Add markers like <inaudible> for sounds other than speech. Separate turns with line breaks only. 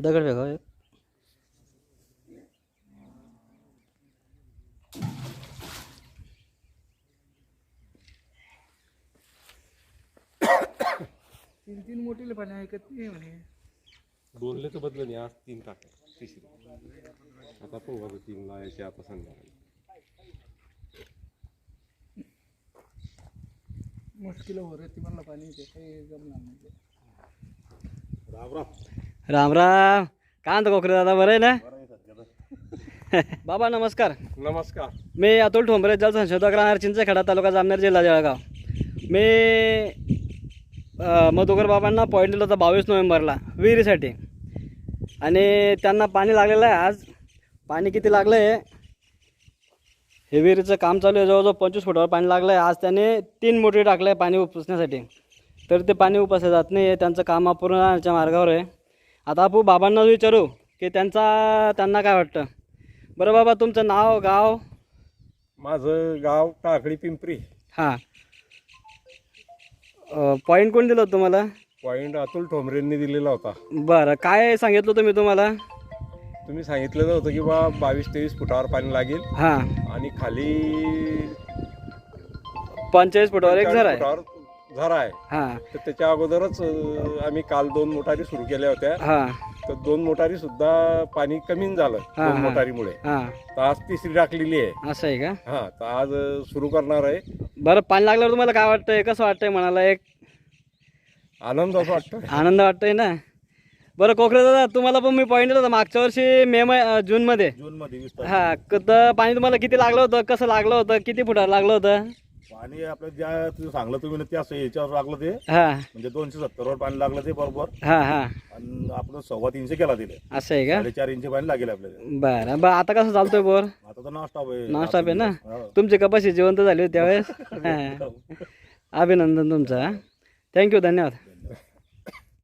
दगड वेगळा एक।
तीन तीन मोठीले पाणी ऐकत नाही म्हणे
बदलं नाही, आज तीन टाका तिसरी। आता पाहू तीन लावायचे आता संध्याकाळी
मुश्किल हो रे ती म्हणलं पाणी येते काही जमणार नाही ते.
राम राम.
राम राम. म्हणतो कोकरे दादा बरं आहे ना? <laughs> बाबा नमस्कार.
नमस्कार.
मी अतुल ठोंबरे जल संशोधक राहणार चिंचखेडा तालुका जामनेर जिल्हा जळगाव. मी मधुकर बाबांना पॉईंट दिला होता बावीस नोव्हेंबरला विहिरीसाठी. आणि त्यांना पाणी लागलेलं आहे आज. पाणी किती लागलं आहे हे विहिरीचं काम चालू आहे. जवळजवळ पंचवीस फुटावर पाणी लागलं आहे आज त्याने तीन मोटरी टाकलं आहे पाणी उपसण्यासाठी. तर ते पाणी उपसलं जात नाही आहे त्यांचं काम अपूर्ण राहण्याच्या मार्गावर आहे. आता आपण बाबांना विचारू की त्यांचा त्यांना काय वाटतं? बरं बाबा तुमचं नाव गाव?
माझं गाव टाकळी पिंपरी.
हां. पॉईंट कोण दिलं होतं तुम्हाला?
पॉईंट अतुल ठोंबरेंनी दिलेला होता.
बरं. काय सांगितलं होतं मी तुम्हाला?
तुम्ही सांगितलेलं होतं की बा बावीस तेवीस फुटावर पाणी लागेल.
हां.
आणि खाली
पंचेचाळीस फुटावर एक झर आहे.
फुटावर झरा आहे.
हां.
तर त्याच्या अगोदरच अं, आम्ही काल दोन मोटारी सुरू केल्या होत्या.
हां.
तर दोन मोटारी सुद्धा पाणी कमी झालं
हा,
दोन
हा.
मोटारीमुळे.
हां.
तर आज तिसरी टाकलेली आहे.
असं आहे का?
हा तर आज सुरू करणार आहे.
बरं पाणी लागल्यावर तुम्हाला काय वाटतंय? कसं वाटतंय म्हणाला एक?
आनंद असं वाटतं
आनंद वाटतोय ना? बरं कोकरे दादा तुम्हाला पण मी पॉईंट होतं. मागच्या वर्षी मे मै अं, जूनमध्ये
जून मध्ये वीस
हां क- तर पाणी तुम्हाला किती लागलं होतं? कसं लागलं होतं? किती फुटावर लागलं होतं?
पाणी आपलं ज्या तुझं सांगलं तुम्ही ना त्या याच्यावर लागलं ते.
हां.
म्हणजे दोनशे सत्तरवर पाणी लागलं ते बरोबर.
हां हां.
आणि आपलं सव्वा तीनशे केला दिले
असं आहे का?
साडेचार इंच पाणी लागेल आपल्याला.
बरं बरं. आता कसं चालतोय बोर?
आता तर नाश्ता आहे.
नाश्ता आहे ना?
हो.
तुमची कपाशी जिवंत झाली होती त्यावेळेस? <laughs> हां. अभिनंदन तुमचं थँक्यू धन्यवाद.